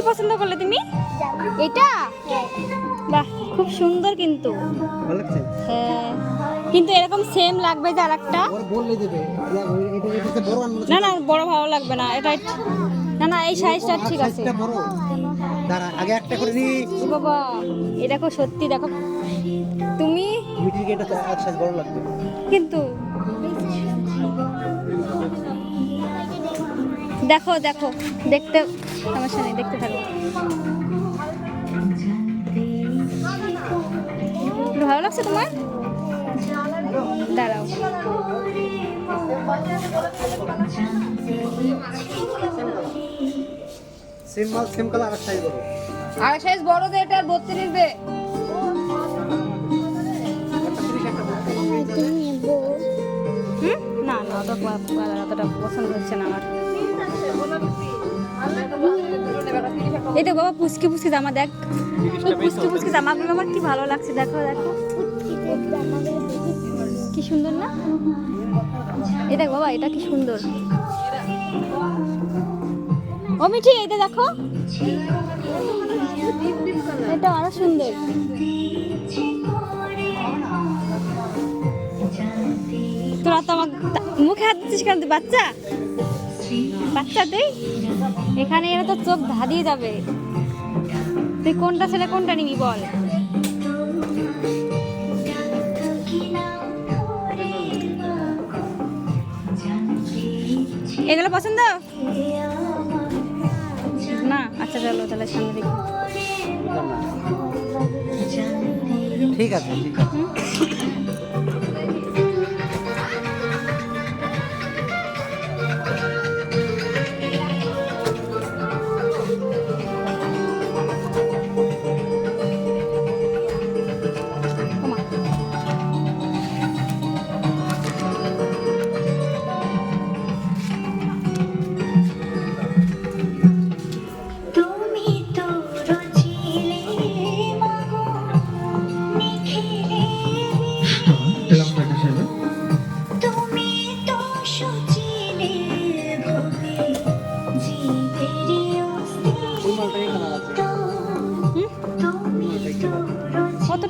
কি পছন্দ করলে তুমি? এটা? বাহ খুব সুন্দর কিন্তু। হ্যাঁ। কিন্তু এরকম সেম লাগবে যে আর একটা না না বড় ভালো লাগবে না। এটা না না এই সাইজটা ঠিক আছে। সাইজটা দাঁড়া আগে একটা করে নি। বাবা এ দেখো সত্যি দেখো। তুমি? মিটিকে এটা এক সাইজ বড় লাগবে। কিন্তু। দেখো দেখো দেখতে সমস্যা নেই দেখতে থাকো। একটু ভালো লাগছে তোমার? দাঁড়াও। সেম মাল সেম কালার আর সাইজ বড় আর সাইজ বড় দে এটা দে না না অত কালার অতটা পছন্দ হচ্ছে না আমার। এই তো বাবা পুচকে পুচকে জামা দেখ। পুচকে পুচকে জামাগুলো আমার কি ভালো লাগছে দেখো দেখো। কি সুন্দর না? এই দেখ বাবা এটা কি সুন্দর। ও মিঠি এইটা দেখো। এটা আরও সুন্দর। তোরা তো আমার মুখে হাত দিচ্ছিস কেন বাচ্চা? বাচ্চা তুই এখানে এরা তো চোখ ধাঁধিয়ে যাবে। তুই কোনটা ছেলে কোনটা নিবি বল। এগুলো পছন্দ? না আচ্ছা চলো তাহলে সামনে দেখি। ঠিক আছে ঠিক আছে।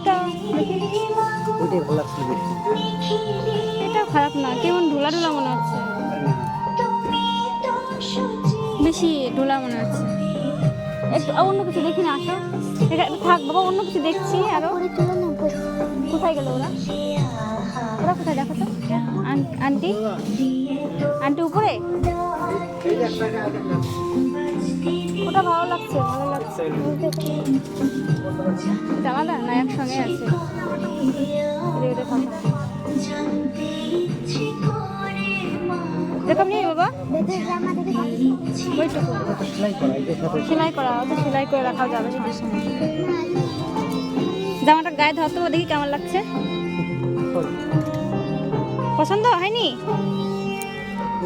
কতটা ওইটাই ভালো লাগছে এটা খারাপ না কেমন ঢোলা ঢোলা মনে হচ্ছে? বেশি ঢোলা মনে হচ্ছে। একটু অন্য কিছু দেখি না আসো। এটা থাক বাবা অন্য কিছু দেখছি আরও। কোথায় গেল ওরা? ওরা কোথায়? দেখো তো। আন্টি? আন্টি উপরে? ওটা ভালো লাগছে ভালো লাগছে। আলাদা না? একসঙ্গে আছে। এরকম নেই বাবা। সেলাই করা সেলাই অত সেলাই করে রাখাও যাবে সমস্যা নেই জামাটা গায়ে ধরতে দেখি কেমন লাগছে। পছন্দ? হয়নি?